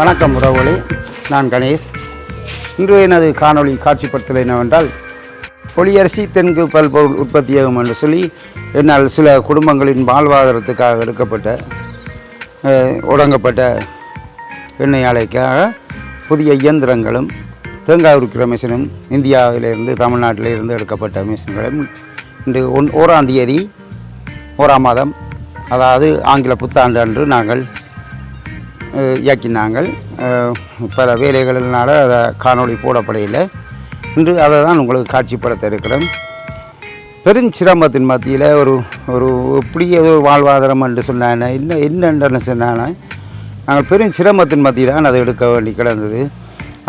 வணக்கம் உறவுகளே நான் கணேஷ். இன்று எனது காணொளி காட்சிப்படுத்தல் என்னவென்றால் பொலியரிசி தென்கு பல்பொருள் உற்பத்தியாகும் என்று சொல்லி என்னால் சில குடும்பங்களின் வாழ்வாதாரத்துக்காக எடுக்கப்பட்ட உடங்கப்பட்ட ஒடங்கப்பட்ட எண்ணெய் ஆலைக்காக புதிய இயந்திரங்களும் தேங்காய் உரிக்கிற மிஷினும் இந்தியாவிலிருந்து தமிழ்நாட்டிலிருந்து எடுக்கப்பட்ட மிஷின்களும் இன்று ஒன் ஓராம் தேதி ஓராம் மாதம் அதாவது ஆங்கில புத்தாண்டு அன்று நாங்கள் இயக்கினாங்கள். பல வேலைகளினால அதை காணொளி போடப்படையில். இன்று அதை தான் உங்களுக்கு காட்சிப்படுத்த இருக்கிறேன். பெருஞ்சிரமத்தின் மத்தியில் ஒரு ஒரு எப்படி ஏதோ ஒரு வாழ்வாதாரம் என்று சொன்னானே என்ன என்னென்று சொன்னானே நாங்கள் பெருஞ்சிரமத்தின் மத்தியில் தான் அதை எடுக்க வேண்டி கிடந்தது.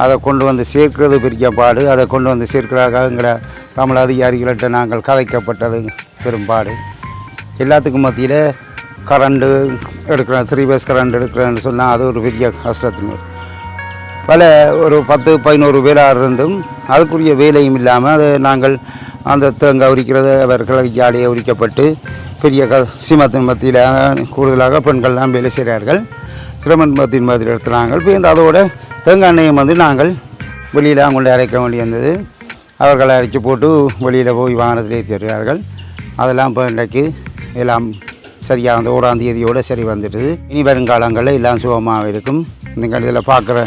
அதை கொண்டு வந்து சேர்க்கிறது பெரிய பாடு. அதை கொண்டு வந்து சேர்க்கிறதாகங்கிற தமிழ் அதிகாரிகள்கிட்ட நாங்கள் கதைக்கப்பட்டது பெரும்பாடு. எல்லாத்துக்கும் மத்தியில் கரண்டு எடுக்கிறேன் த்ரீ பேஸ் கரண்ட் எடுக்கிறேன்னு சொன்னால் அது ஒரு பெரிய கஷ்டத்தின் பல ஒரு பத்து பதினோரு பேராக இருந்தும் அதுக்குரிய வேலையும் இல்லாமல் அது நாங்கள் அந்த தேங்காய் உரிக்கிறது அவர்கள் ஜாலியை உரிக்கப்பட்டு பெரிய க சிமத்தின் மத்தியில் கூடுதலாக பெண்கள்லாம் வேலை செய்கிறார்கள். சிரமத்தின் மத்தியில் எடுத்துனாங்கள் இப்போ இந்த அதோட தேங்காய் எண்ணெயும் வந்து நாங்கள் வெளியில் அவங்கள்ட்ட அரைக்க வேண்டியிருந்தது. அவர்களை அரைச்சி போட்டு வெளியில் போய் வாகனத்திலே தருகிறார்கள் அதெல்லாம் இப்போ இன்றைக்கு எல்லாம் சரியாக அந்த ஓராம் தேதியோடு சரி வந்துடுது. இனி வருங்காலங்களில் எல்லாம் சுகமாக இருக்கும். நீங்கள் இதில் பார்க்குற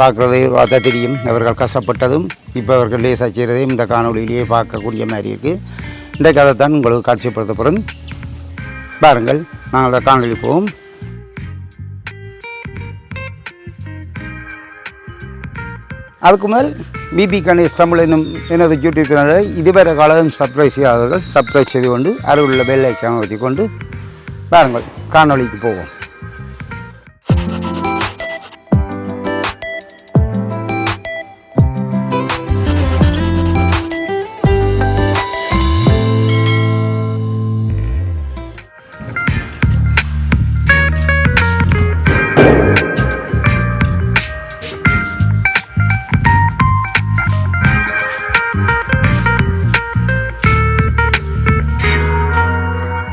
பார்க்குறதே பார்த்தா தெரியும். அவர்கள் கஷ்டப்பட்டதும் இப்போ அவர்கள் லேசாக செய்கிறதையும் இந்த காணொலியிலேயே பார்க்கக்கூடிய மாதிரி இருக்குது இன்றைக்கு அதை தான் உங்களுக்கு காட்சிப்படுத்தப்படும் பாருங்கள் நாங்கள் அந்த காணொளி போவோம் அதுக்கு மேல் பிபி கணேஷ் தமிழ் என்னும் எனது யூடியூப் சேனலை இதுவரை காலம் சப்ஸ்கிரைப் செய்யாதவர்கள் சப்ஸ்கிரைப் செய்து கொண்டு அருகில் உள்ள பெல் ஐக்கான வச்சுக்கொண்டு பாருங்கள் காணொலிக்கு போவோம்.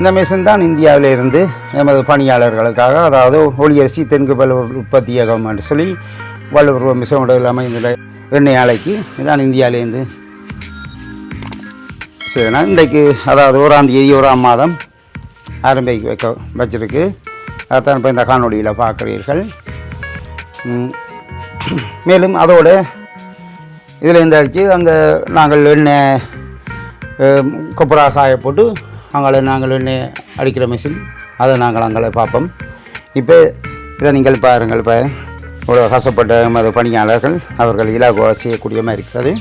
இந்த மிஷின் தான் இந்தியாவிலிருந்து நமது எமது பணியாளர்களுக்காக அதாவது ஒளியரிசி தென்கு பல்லுவர் உற்பத்தியகம் என்று சொல்லி வள்ளுவர் மிஷனோட அமைந்துள்ள எண்ணெய் ஆலைக்கு இதான் இந்தியாவிலேருந்து சரிண்ணா இன்றைக்கு அதாவது ஓராம் தேதி ஓராம் மாதம் ஆரம்பிக்க வைக்க வச்சிருக்கு. அதான் இப்போ இந்த காணொளியில் பார்க்குறீர்கள். மேலும் அதோட இதில் இந்த அடித்து அங்கே நாங்கள் எண்ணெய் கொப்பராக கொப்பரா காய போட்டு அவங்கள நாங்கள் அடிக்கிற மிஷின் அதை நாங்கள் அங்கே பார்ப்போம். இப்போ இதை நீங்கள் பாருங்கள் இப்போ இவ்வளோ கஷ்டப்பட்ட மத பணியாளர்கள் அவர்கள் இலாகுவா செய்யக்கூடிய மாதிரி இருக்கிறது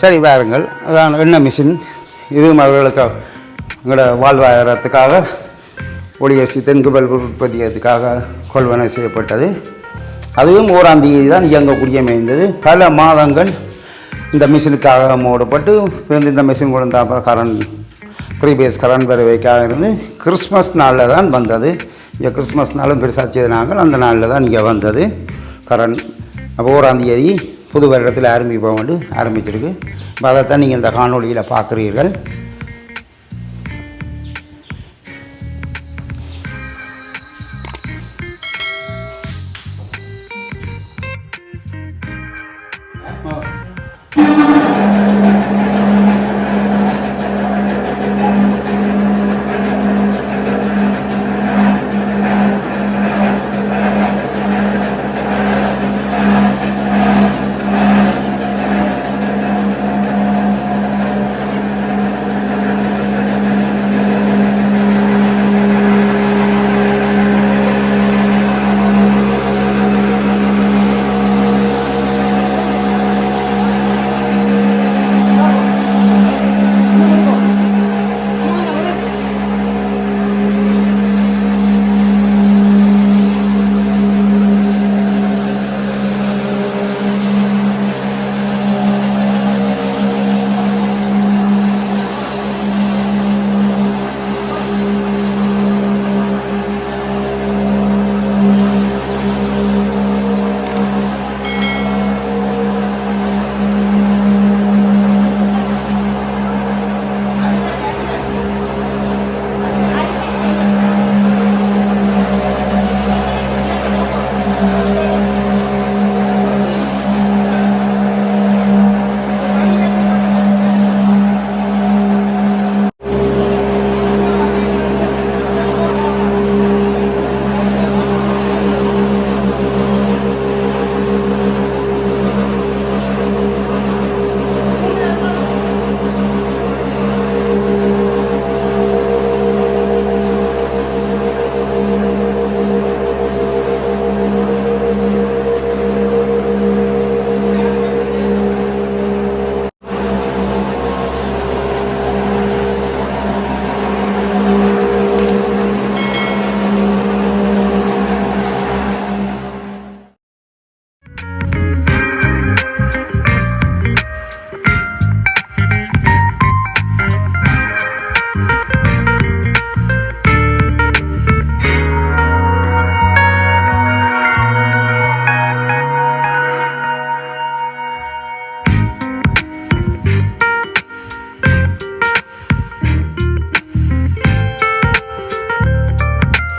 சரி பாருங்கள் அதான் எண்ணெய் மிஷின்? இதுவும் அவர்களுக்கு எங்களோட வாழ்வாதாரத்துக்காக ஒளியரசி தென்குபல் உற்பத்தியத்துக்காக கொள்வனை செய்யப்பட்டது. அதுவும் ஓராம் தேதி தான் இயங்கக்கூடிய மேய்ந்தது பல மாதங்கள் இந்த மிஷினுக்காக மூடப்பட்டு வந்து இந்த மிஷின் கொண்டு அப்புறம் கரண்ட் த்ரீ பேஸ் கரண்ட் வரவைக்காக இருந்து கிறிஸ்மஸ் நாளில் தான் வந்தது. இங்கே கிறிஸ்மஸ் நாளும் பெருசாக நாங்கள். அந்த நாளில் தான் இங்கே வந்தது கரண்ட் அப்போ ஓராந்தேதி புது வருடத்தில் ஆரம்பிப்போம் வந்து ஆரம்பிச்சிருக்கு. இப்போ அதைத்தான் நீங்கள் இந்த காணொளியில் பார்க்குறீர்கள்.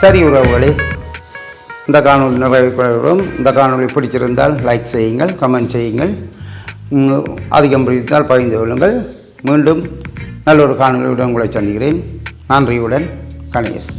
சரி உறவுகளே இந்த காணொலி நிறைவு பெறுகிறோம் இந்த காணொலி பிடிச்சிருந்தால் லைக் செய்யுங்கள் கமெண்ட் செய்யுங்கள். அதிகம் பிடித்தால் பகிர்ந்து கொள்ளுங்கள். மீண்டும் நல்ல ஒரு காணொலியுடன் உங்களை சந்திக்கிறேன். நன்றியுடன் கணேஷ்.